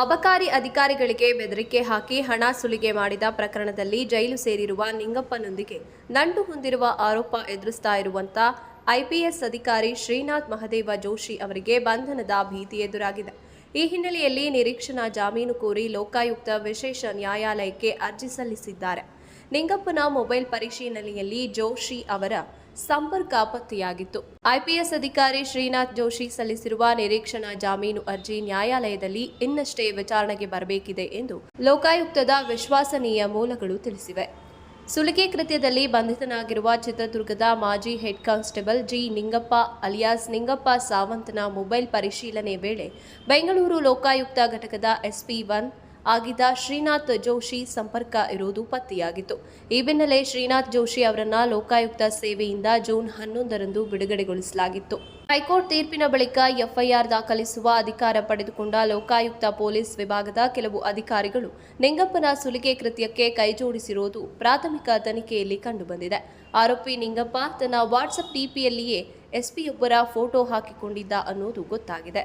ಅಬಕಾರಿ ಅಧಿಕಾರಿಗಳಿಗೆ ಬೆದರಿಕೆ ಹಾಕಿ ಹಣ ಸುಲಿಗೆ ಮಾಡಿದ ಪ್ರಕರಣದಲ್ಲಿ ಜೈಲು ಸೇರಿರುವ ನಿಂಗಪ್ಪನೊಂದಿಗೆ ನಂಟು ಹೊಂದಿರುವ ಆರೋಪ ಎದುರಿಸ್ತಾ ಇರುವಂತ ಐಪಿಎಸ್ ಅಧಿಕಾರಿ ಶ್ರೀನಾಥ್ ಮಹದೇವ ಜೋಶಿ ಅವರಿಗೆ ಬಂಧನದ ಭೀತಿ ಎದುರಾಗಿದೆ. ಈ ಹಿನ್ನೆಲೆಯಲ್ಲಿ ನಿರೀಕ್ಷಣಾ ಜಾಮೀನು ಕೋರಿ ಲೋಕಾಯುಕ್ತ ವಿಶೇಷ ನ್ಯಾಯಾಲಯಕ್ಕೆ ಅರ್ಜಿ ಸಲ್ಲಿಸಿದ್ದಾರೆ. ನಿಂಗಪ್ಪನ ಮೊಬೈಲ್ ಪರಿಶೀಲನೆಯಲ್ಲಿ ಜೋಶಿ ಅವರ ಸಂಪರ್ಕ ಪತ್ತೆಯಾಗಿತ್ತು. ಐಪಿಎಸ್ ಅಧಿಕಾರಿ ಶ್ರೀನಾಥ್ ಜೋಶಿ ಸಲ್ಲಿಸಿರುವ ನಿರೀಕ್ಷಣಾ ಜಾಮೀನು ಅರ್ಜಿ ನ್ಯಾಯಾಲಯದಲ್ಲಿ ಇನ್ನಷ್ಟೇ ವಿಚಾರಣೆಗೆ ಬರಬೇಕಿದೆ ಎಂದು ಲೋಕಾಯುಕ್ತದ ವಿಶ್ವಾಸನೀಯ ಮೂಲಗಳು ತಿಳಿಸಿವೆ. ಸುಲಿಗೆ ಕೃತ್ಯದಲ್ಲಿ ಬಂಧಿತನಾಗಿರುವ ಚಿತ್ರದುರ್ಗದ ಮಾಜಿ head constable G Ningappa alias Ningappa ಸಾವಂತನ mobile ಪರಿಶೀಲನೆ ವೇಳೆ ಬೆಂಗಳೂರು ಲೋಕಾಯುಕ್ತ ಘಟಕದ ಎಸ್ಪಿ ಒನ್ ಆಗಿದ್ದ ಶ್ರೀನಾಥ್ ಜೋಶಿ ಸಂಪರ್ಕ ಇರುವುದು ಪತ್ತೆಯಾಗಿತ್ತು. ಈ ಬೆನ್ನಲ್ಲೇ ಶ್ರೀನಾಥ್ ಜೋಶಿ ಅವರನ್ನ ಲೋಕಾಯುಕ್ತ ಸೇವೆಯಿಂದ ಜೂನ್ ಹನ್ನೊಂದರಂದು ಬಿಡುಗಡೆಗೊಳಿಸಲಾಗಿತ್ತು. ಹೈಕೋರ್ಟ್ ತೀರ್ಪಿನ ಬಳಿಕ ಎಫ್ಐಆರ್ ದಾಖಲಿಸುವ ಅಧಿಕಾರ ಪಡೆದುಕೊಂಡ ಲೋಕಾಯುಕ್ತ ಪೊಲೀಸ್ ವಿಭಾಗದ ಕೆಲವು ಅಧಿಕಾರಿಗಳು ನಿಂಗಪ್ಪನ ಸುಲಿಗೆ ಕೃತ್ಯಕ್ಕೆ ಕೈಜೋಡಿಸಿರುವುದು ಪ್ರಾಥಮಿಕ ತನಿಖೆಯಲ್ಲಿ ಕಂಡುಬಂದಿದೆ. ಆರೋಪಿ ನಿಂಗಪ್ಪ ತನ್ನ ವಾಟ್ಸಪ್ ಟಿಪಿಯಲ್ಲಿಯೇ ಎಸ್ಪಿಯೊಬ್ಬರ ಫೋಟೋ ಹಾಕಿಕೊಂಡಿದ್ದ ಅನ್ನೋದು ಗೊತ್ತಾಗಿದೆ.